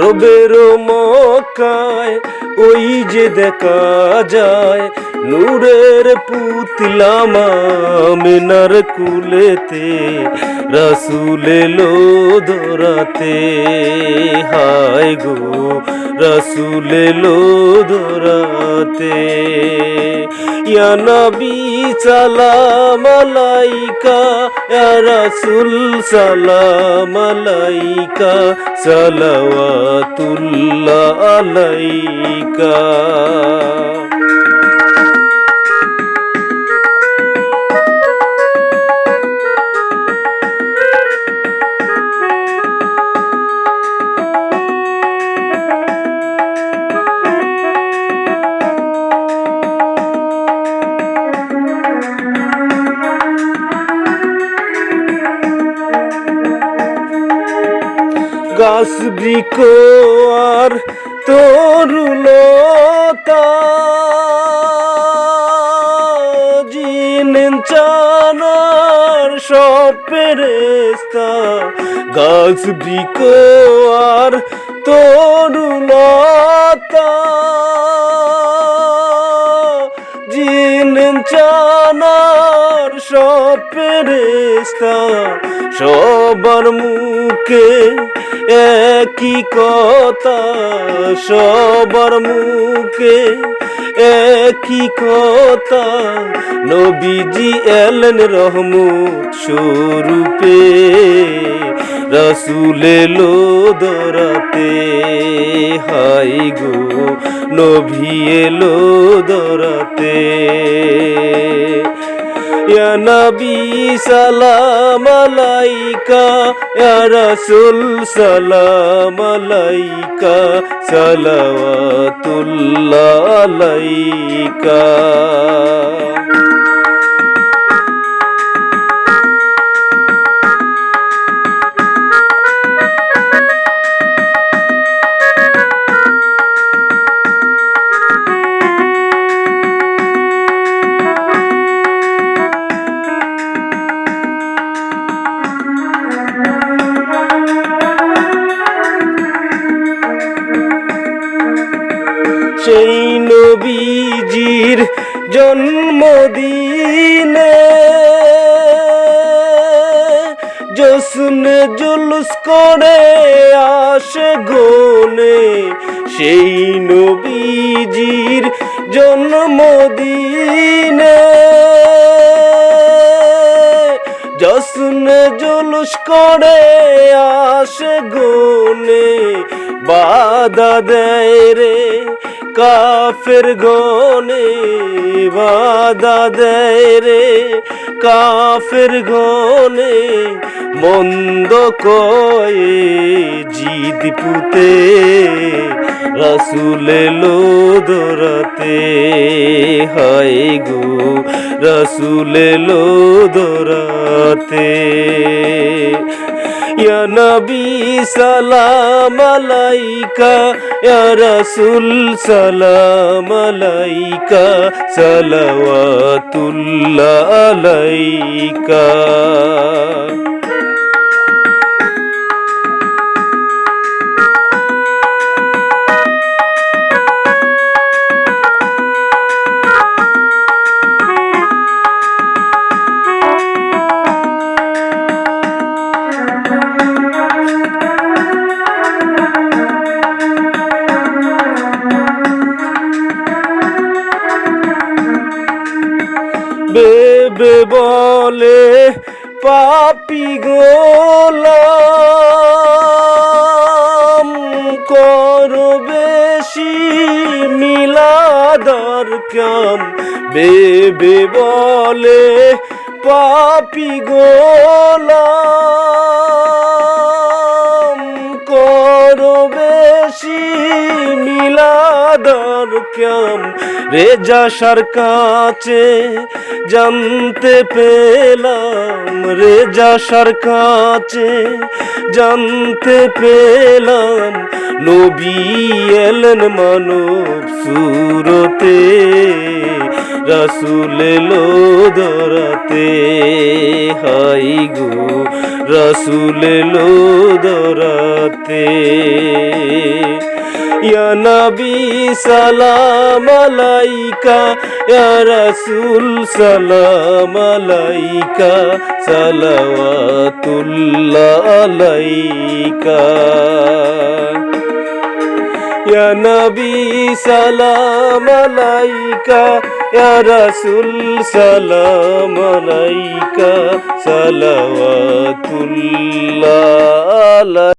রবের মকায় ওই যে দেখা যায়, নূরের পুতলামা মিনার কুলেতে রসুল লো দোরাতে হায় গো রসুল লো ধরাতে নবী সালাম আলাইকা রাসূল সালাম আলাইকা সালাওয়াতুল্লাহ আলাইকা। গাছ বৃক্ষ আর তরুলতা জিন চানার সব পেরেস্তা গাছ বৃক্ষ আর তরুলতা জিন চানার সব পেরেস্তা সবার মুখে একই কথা সবার মুখে? একই কথা নবীজি এলেন রহমত স্বরূপে রসুল এলো দরাতে হাই গো, নবী এলো দরাতে। নবী সালাম আলাইকা ইয়া রাসূল সালাম আলাইকা সালাওয়াতুল্লাহ আলাইকা। সেই নবীজির জন্মদিনে জশ্ন জুলুস করে আসে গনে সেই নবীজির জন্মদিনে জশ্ন জুলুস করে আসে গনে বাদা দেয় রে কাফের গনে বাদা দেয় রে। কাফের গনে মন্দ কয়ে জিদ পুতে, রসুল এলো দোরাতে হায় গো, রসুল লো দোরাতে ইয়া নবী সালাম আলাইকা ইয়া রাসূল সালাম আলাইকা সালাওয়াতুল্লাহ আলাইকা। বেবে বলে পাপি গোলাম। কর বেশি মিলাদার কাম বেবে বলে পাপি গোলাম। কর বেশি মিলাদার কাম রেজা সার কাছে জানতে পেলাম, রেজা সার কাছে জানতে পেলাম, নবী এলেন মানব সুরতে, রসুল এলো দরাতে। হাই গো, রসুল এলো দরাতে। ইয়া নবী সালাম আলাইকা, ইয়া রাসূল সালাম আলাইকা, সালাওয়াতুল্লাহ আলাইকা। ইয়া নবী সালাম আলাইকা, ইয়া রাসূল সালাম আলাইকা, সালাওয়াতুল্লাহ